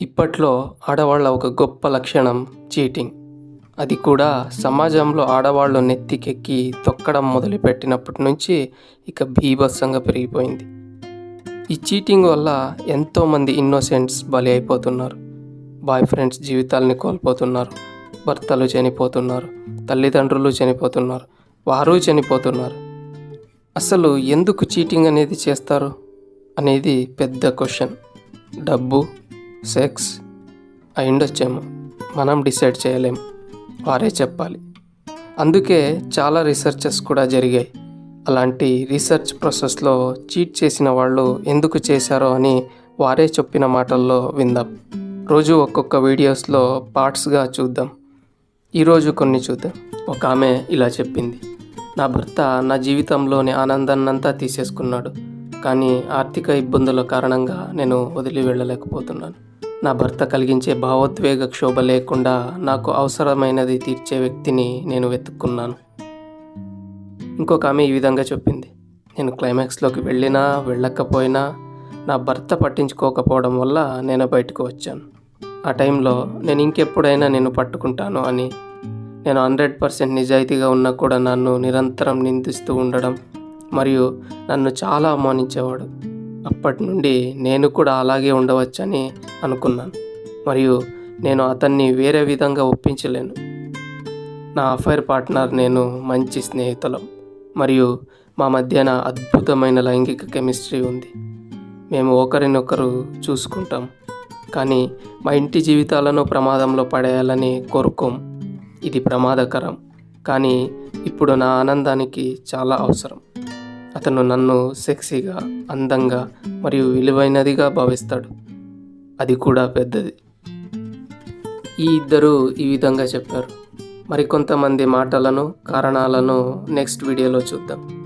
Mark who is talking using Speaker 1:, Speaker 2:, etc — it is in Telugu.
Speaker 1: ఇప్పట్లో ఆడవాళ్ళ ఒక గొప్ప లక్షణం చీటింగ్. అది కూడా సమాజంలో ఆడవాళ్ళు నెత్తికెక్కి తొక్కడం మొదలుపెట్టినప్పటి నుంచి ఇక భీభత్సంగా పెరిగిపోయింది. ఈ చీటింగ్ వల్ల ఎంతోమంది ఇన్నోసెంట్స్ బలి అయిపోతున్నారు. బాయ్ ఫ్రెండ్స్ జీవితాలని కోల్పోతున్నారు. భర్తలు చనిపోతున్నారు. తల్లిదండ్రులు చనిపోతున్నారు. వారు చనిపోతున్నారు. అసలు ఎందుకు చీటింగ్ అనేది చేస్తారు? అనేది పెద్ద క్వశ్చన్. డబ్బు సెక్స్ అయిండొచ్చేమో మనం డిసైడ్ చేయలేం. వారే చెప్పాలి. అందుకే చాలా రీసెర్చెస్ కూడా జరిగాయి. అలాంటి రీసెర్చ్ ప్రాసెస్లో చీట్ చేసిన వాళ్ళు ఎందుకు చేశారో అని వారే చెప్పిన మాటల్లో విందాం. రోజు ఒక్కొక్క వీడియోస్లో పార్ట్స్గా చూద్దాం. ఈరోజు కొన్ని చూద్దాం. ఒక ఆమె ఇలా చెప్పింది. నా భర్త నా జీవితంలోని ఆనందాన్నంతా తీసేసుకున్నాడు. కానీ ఆర్థిక ఇబ్బందుల కారణంగా నేను వదిలి వెళ్ళలేకపోతున్నాను. నా భర్త కలిగించే భావోద్వేగ క్షోభ లేకుండా నాకు అవసరమైనది తీర్చే వ్యక్తిని నేను వెతుక్కున్నాను. ఇంకొక ఆమె ఈ విధంగా చెప్పింది. నేను క్లైమాక్స్లోకి వెళ్ళినా వెళ్ళకపోయినా నా భర్త పట్టించుకోకపోవడం వల్ల నేను బయటకు వచ్చాను. ఆ టైంలో నేను ఇంకెప్పుడైనా నేను పట్టుకుంటాను అని నేను హండ్రెడ్ పర్సెంట్ నిజాయితీగా ఉన్నా కూడా నన్ను నిరంతరం నిందిస్తూ ఉండడం మరియు నన్ను చాలా అవమానించేవాడు. అప్పటి నుండి నేను కూడా అలాగే ఉండవచ్చని అనుకున్నాను. మరియు నేను అతన్ని వేరే విధంగా ఒప్పించలేను. నా అఫైర్ పార్ట్నర్ నేను మంచి స్నేహితులం. మరియు మా మధ్యన అద్భుతమైన లైంగిక కెమిస్ట్రీ ఉంది. మేము ఒకరినొకరు చూసుకుంటాం. కానీ మా ఇంటి జీవితాలను ప్రమాదంలో పడేయాలని కోరుకోం. ఇది ప్రమాదకరం. కానీ ఇప్పుడు నా ఆనందానికి చాలా అవసరం. అతను నన్ను సెక్సీగా అందంగా మరియు విలువైనదిగా భావిస్తాడు. అది కూడా పెద్దది. ఈ ఇద్దరు ఈ విధంగా చెప్పారు. మరికొంతమంది మాటలను కారణాలను నెక్స్ట్ వీడియోలో చూద్దాం.